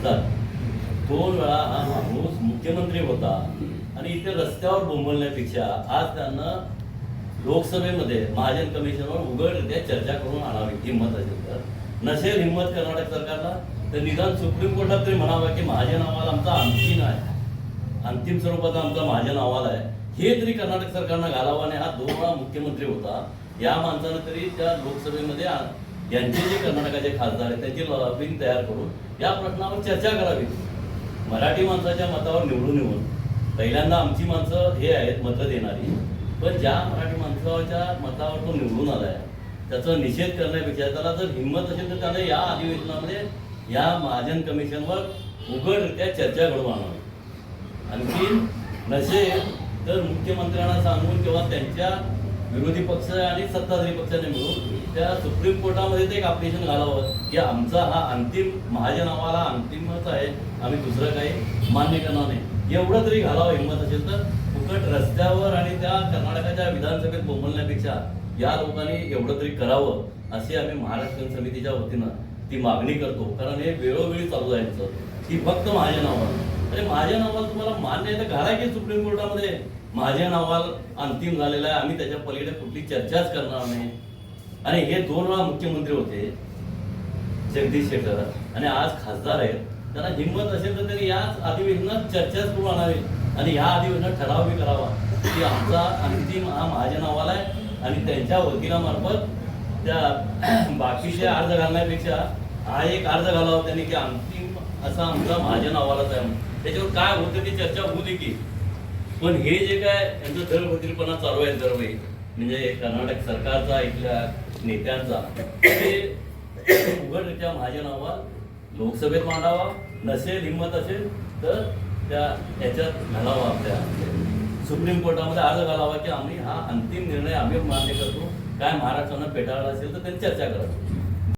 असतात दोन वेळा हा माणूस मुख्यमंत्री होता आणि इथे रस्त्यावर बोंबलण्यापेक्षा आज त्यांना लोकसभेमध्ये महाजन कमिशनवर उघडरित्या चर्चा करून आणावी हिंमत असेल तर नसेल हिंमत कर्नाटक सरकारला तर निदान सुप्रीम कोर्टात तरी म्हणावं की महाजन अहवाल आमचा अंतिम आहे अंतिम स्वरूपाचा आमचा महाजन अहवाल आहे. हे तरी कर्नाटक सरकारनं घालावा आणि हा दोन वेळा मुख्यमंत्री होता. या माणसानं तरी त्या लोकसभेमध्ये यांचे जे कर्नाटकाचे खासदार आहेत त्यांची लॉबिंग तयार करून या प्रश्नावर चर्चा करावी. मराठी माणसाच्या मतावर निवडून येऊन पहिल्यांदा आमची माणसं हे आहेत मतं देणारी. पण ज्या मराठी माणसाच्या मतावर तो निवडून आलाय त्याचा निषेध करण्यापेक्षा त्याला जर हिंमत असेल तर त्याला या अधिवेशनामध्ये या महाजन कमिशनवर उघडरित्या चर्चा घडवून आणावी. आणखी नसेल तर मुख्यमंत्र्यांना सांगून किंवा त्यांच्या विरोधी पक्ष आणि सत्ताधारी पक्षाने मिळून त्या सुप्रीम कोर्टामध्ये ते एक अप्लिकेशन घालावं. की आमचा हा अंतिम महाजनावाला अंतिमच आहे. आम्ही दुसरं काही मान्य करणार नाही. एवढं तरी घालावं हिंमत असेल तर फुकट रस्त्यावर आणि त्या कर्नाटकाच्या विधानसभेत बोंबलण्यापेक्षा या लोकांनी एवढं तरी करावं अशी आम्ही महाराष्ट्र समितीच्या वतीनं ती मागणी करतो. कारण हे वेळोवेळी चालू आहे की फक्त महाजन अहवाल अरे म्हणजे महाजन अहवाल तुम्हाला मान्य आहे तर घाला की सुप्रीम कोर्टामध्ये. माझ्या अहवाल अंतिम झालेला आहे. आम्ही त्याच्या पलीकडे कुठली चर्चाच करणार नाही. आणि हे दोन वेळा मुख्यमंत्री होते जगदीश शेखर. आणि आज खासदार आहेत. त्यांना हिंमत असेल तर त्यांनी याच अधिवेशनात चर्चाच करून आणावी. आणि या अधिवेशनात ठराव बी करावा. की आमचा अंतिम हा माझ्या अहवाल आहे. आणि त्यांच्या वकिलामार्फत त्या बाकीचे अर्ज घालण्यापेक्षा हा एक अर्ज घालावा त्यांनी की अंतिम असा आमचा माझ्या अहवालच आहे त्याच्यावर काय होतं ती चर्चा होऊ दे की. पण हे जे काय यांचं दरबदरीपणा चालू आहे दरवेळी म्हणजे कर्नाटक सरकारचा इथल्या नेत्यांचा ते उघडरित्या माझ्या नावात लोकसभेत मांडावा नसेल हिंमत असेल तर त्या याच्यात घालावा आपल्या. सुप्रीम कोर्टामध्ये अर्ज घालावा की आम्ही हा अंतिम निर्णय आम्ही मान्य करतो. काय महाराष्ट्रानं पेटाळला असेल तर त्यांनी चर्चा करावी.